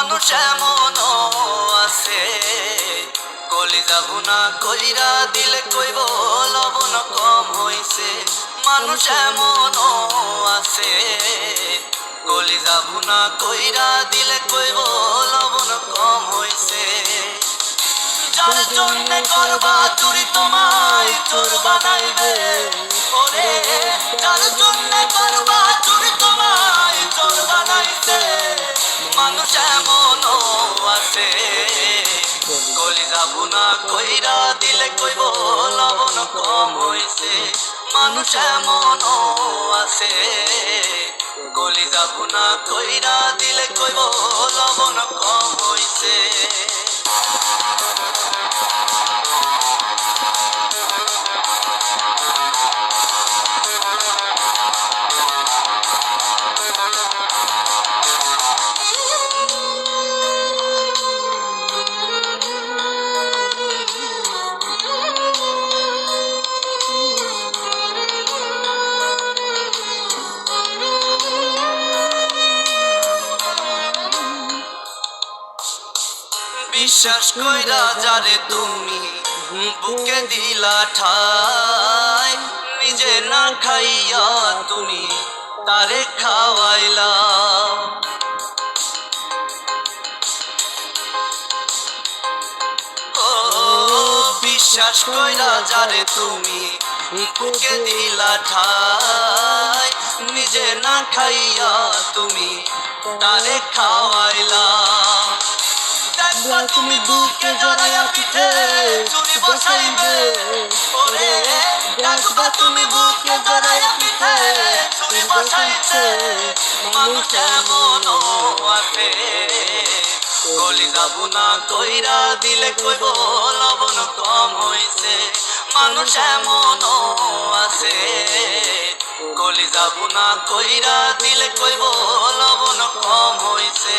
মানুষ এমনও আছে। কলি যাব না কইরা দিলে কইব, লবণ কম হইছে। মানুষ এমনও আছে। কলি যাব না কইরা দিলে কইব, লবণ কম হইছে। যার জন্য করবা চুরি তোমায়, চোর বানাইবে। ওরে, যার জন্য করবা যাব কইরা দিলে কইব লবণ কম হইছে। মানুষ এমন আছে। গলি যাব না কইরা দিলে কইব লবণ কম হইছে। বিশ্বাস কইরা যারে তুমি বুকে দিলা ঠাই, নিজে না খাইয়া তুমি তারে খাওয়াইলা। বিশ্বাস কইরা যারে তুমি বুকে দিলা ঠাই, নিজে না খাইয়া তুমি তারে খাওয়াইলা। জড়াইয়া পিঠে বসাইবে ওরে পিঠে বসাইছে গলি যাব না, কইরা দিলে কইব, লবণ কম হইছে, মানুষ এমন আছে। গলি যাব না, কইরা দিলে কইব, লবণ কম হইছে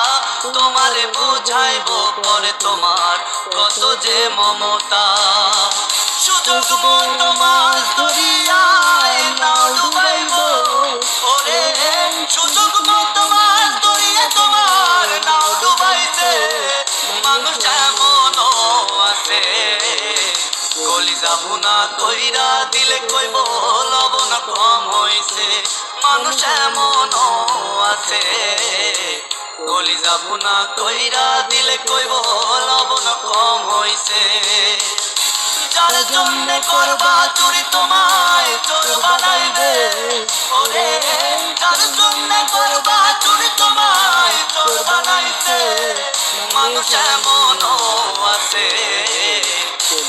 তোমারে বুঝাইব পরে তোমার কত যে মমতা। সুযোগ মতো মাছ ধরিয়ায় নাও ডুবাইব। ওরে সুযোগ মতো মাছ ধরিয়ে তোমার নাও ডুবাইছে মানুষ এমন আছে। গলি যাব না কইরা দিলে কইব লবণ কম হইছে। মানুষ এমন আছে। গলি যাব না কইরা দিলে কইব লবণ কম হইছে। যার জন্য করবা চুরি তোমায় চোর বানাইবে। ওরে, যার জন্য করবা চুরি তোমায় চোর বানাইছে। মানুষ এমন আছে।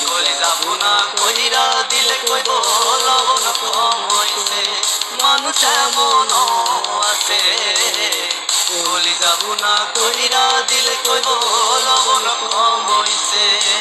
গলি যাব না কইরা দিলে কইব লবণ কম হইছে। মানুষ এমন যাব না কইরা দিলে কইব লবণ কম হইছে।